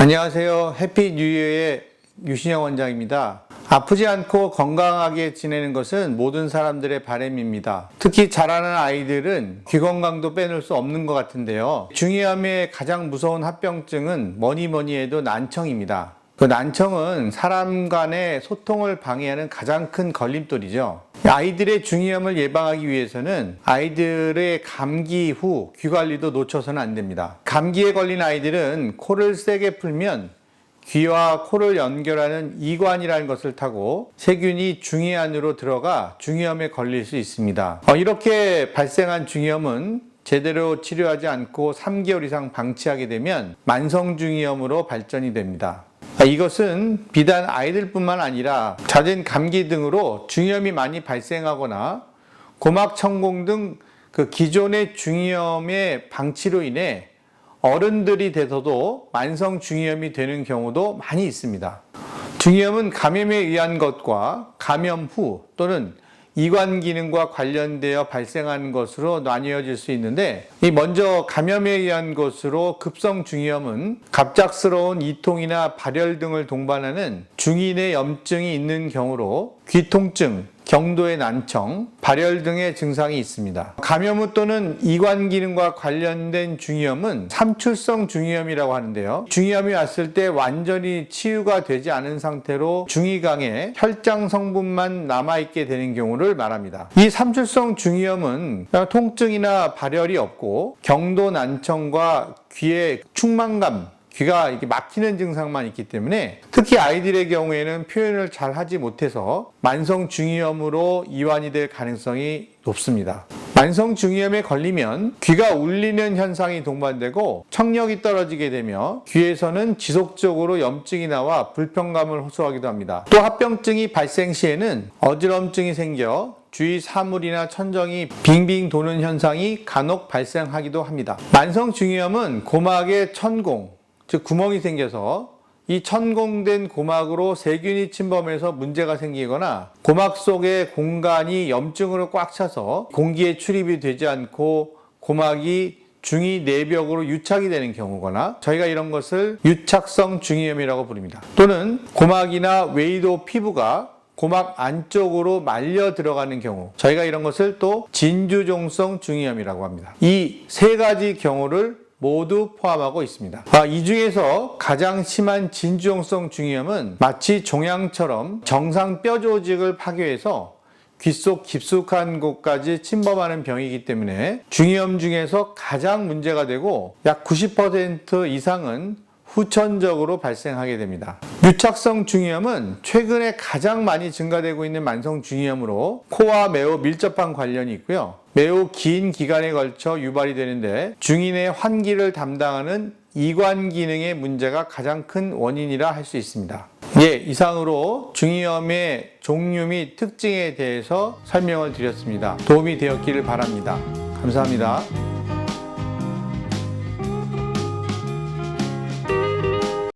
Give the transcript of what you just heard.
안녕하세요. 해피 뉴이어의 유신영 원장입니다. 아프지 않고 건강하게 지내는 것은 모든 사람들의 바람입니다. 특히 자라는 아이들은 귀 건강도 빼놓을 수 없는 것 같은데요. 중이염의 가장 무서운 합병증은 뭐니 뭐니 해도 난청입니다. 그 난청은 사람 간의 소통을 방해하는 가장 큰 걸림돌이죠. 아이들의 중이염을 예방하기 위해서는 아이들의 감기 후 귀 관리도 놓쳐서는 안 됩니다. 감기에 걸린 아이들은 코를 세게 풀면 귀와 코를 연결하는 이관이라는 것을 타고 세균이 중이 안으로 들어가 중이염에 걸릴 수 있습니다. 어, 이렇게 발생한 중이염은 제대로 치료하지 않고 3개월 이상 방치하게 되면 만성 중이염으로 발전이 됩니다. 아, 이것은 비단 아이들뿐만 아니라 잦은 감기 등으로 중이염이 많이 발생하거나 고막 천공 등 그 기존의 중이염의 방치로 인해 어른들이 돼서도 만성 중이염이 되는 경우도 많이 있습니다. 중이염은 감염에 의한 것과 감염 후 또는 이관 기능과 관련되어 발생하는 것으로 나뉘어질 수 있는데 이 먼저 감염에 의한 것으로 급성 중이염은 갑작스러운 이통이나 발열 등을 동반하는 중인의 염증이 있는 경우로 귀통증, 경도의 난청, 발열 등의 증상이 있습니다. 감염 후 또는 이관 기능과 관련된 중이염은 삼출성 중이염이라고 하는데요. 중이염이 왔을 때 완전히 치유가 되지 않은 상태로 중이강에 혈장 성분만 남아있게 되는 경우를 말합니다. 이 삼출성 중이염은 통증이나 발열이 없고 경도 난청과 귀의 충만감, 귀가 이렇게 막히는 증상만 있기 때문에 특히 아이들의 경우에는 표현을 잘 하지 못해서 만성 중이염으로 이완이 될 가능성이 높습니다. 만성 중이염에 걸리면 귀가 울리는 현상이 동반되고 청력이 떨어지게 되며 귀에서는 지속적으로 염증이 나와 불편감을 호소하기도 합니다. 또 합병증이 발생 시에는 어지럼증이 생겨 주위 사물이나 천정이 빙빙 도는 현상이 간혹 발생하기도 합니다. 만성 중이염은 고막의 천공, 즉 구멍이 생겨서 이 천공된 고막으로 세균이 침범해서 문제가 생기거나 고막 속의 공간이 염증으로 꽉 차서 공기에 출입이 되지 않고 고막이 중이 내벽으로 유착이 되는 경우거나 저희가 이런 것을 유착성 중이염이라고 부릅니다. 또는 고막이나 외이도 피부가 고막 안쪽으로 말려 들어가는 경우 저희가 이런 것을 또 진주종성 중이염이라고 합니다. 이 세 가지 경우를 모두 포함하고 있습니다. 아, 이 중에서 가장 심한 진주용성 중이염은 마치 종양처럼 정상 뼈 조직을 파괴해서 귀속 깊숙한 곳까지 침범하는 병이기 때문에 중이염 중에서 가장 문제가 되고 약 90% 이상은 후천적으로 발생하게 됩니다. 유착성 중이염은 최근에 가장 많이 증가되고 있는 만성 중이염으로 코와 매우 밀접한 관련이 있고요. 매우 긴 기간에 걸쳐 유발이 되는데 중인의 환기를 담당하는 이관 기능의 문제가 가장 큰 원인이라 할 수 있습니다. 예, 이상으로 중이염의 종류 및 특징에 대해서 설명을 드렸습니다. 도움이 되었기를 바랍니다. 감사합니다.